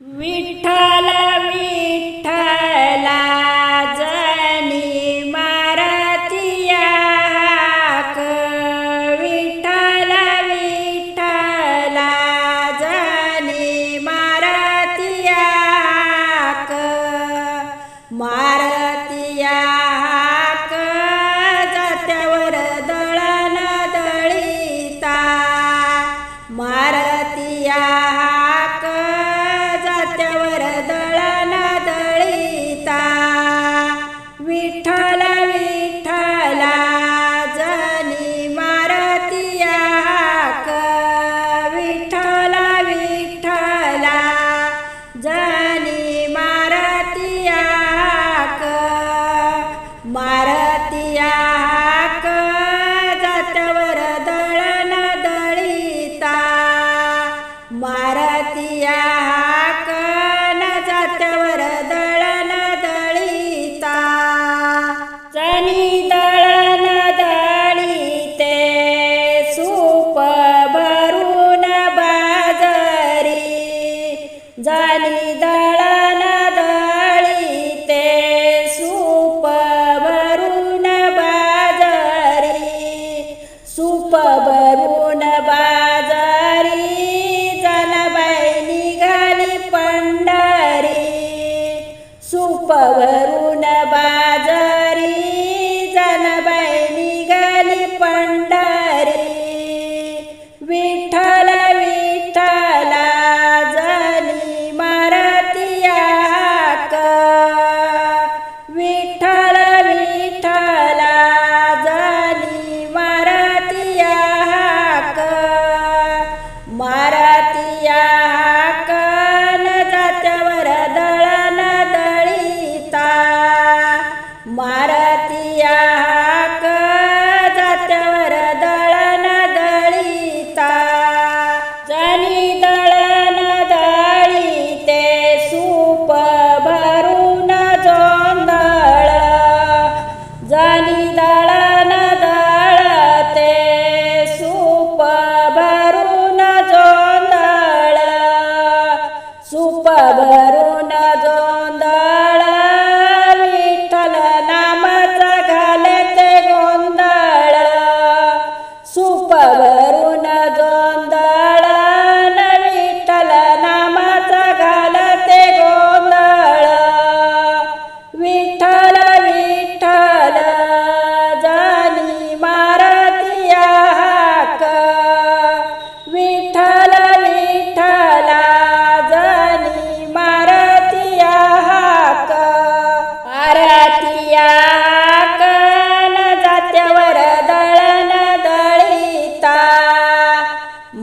विठ्ठल विठ्ठला जनी मारतिया विठ्ठल विठ्ठला जनी मारतिया मारतिया जात्यावर दळण दळिता. मार ঠাই ಗಾಲಿದ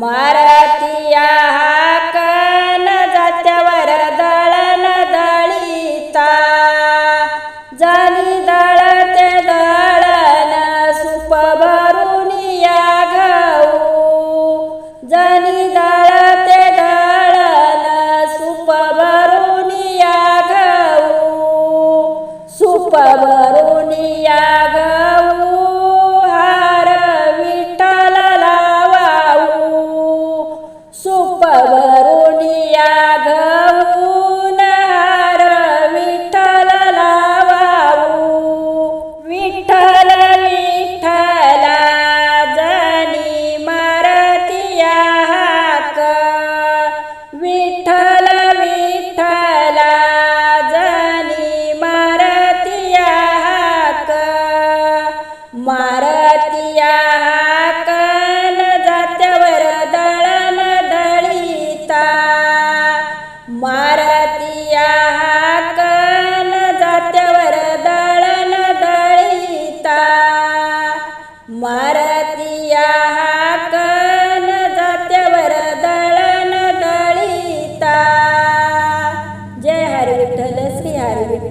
Mara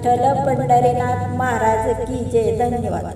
विठ्ठल पंढरीनाथ महाराज की जय. धन्यवाद.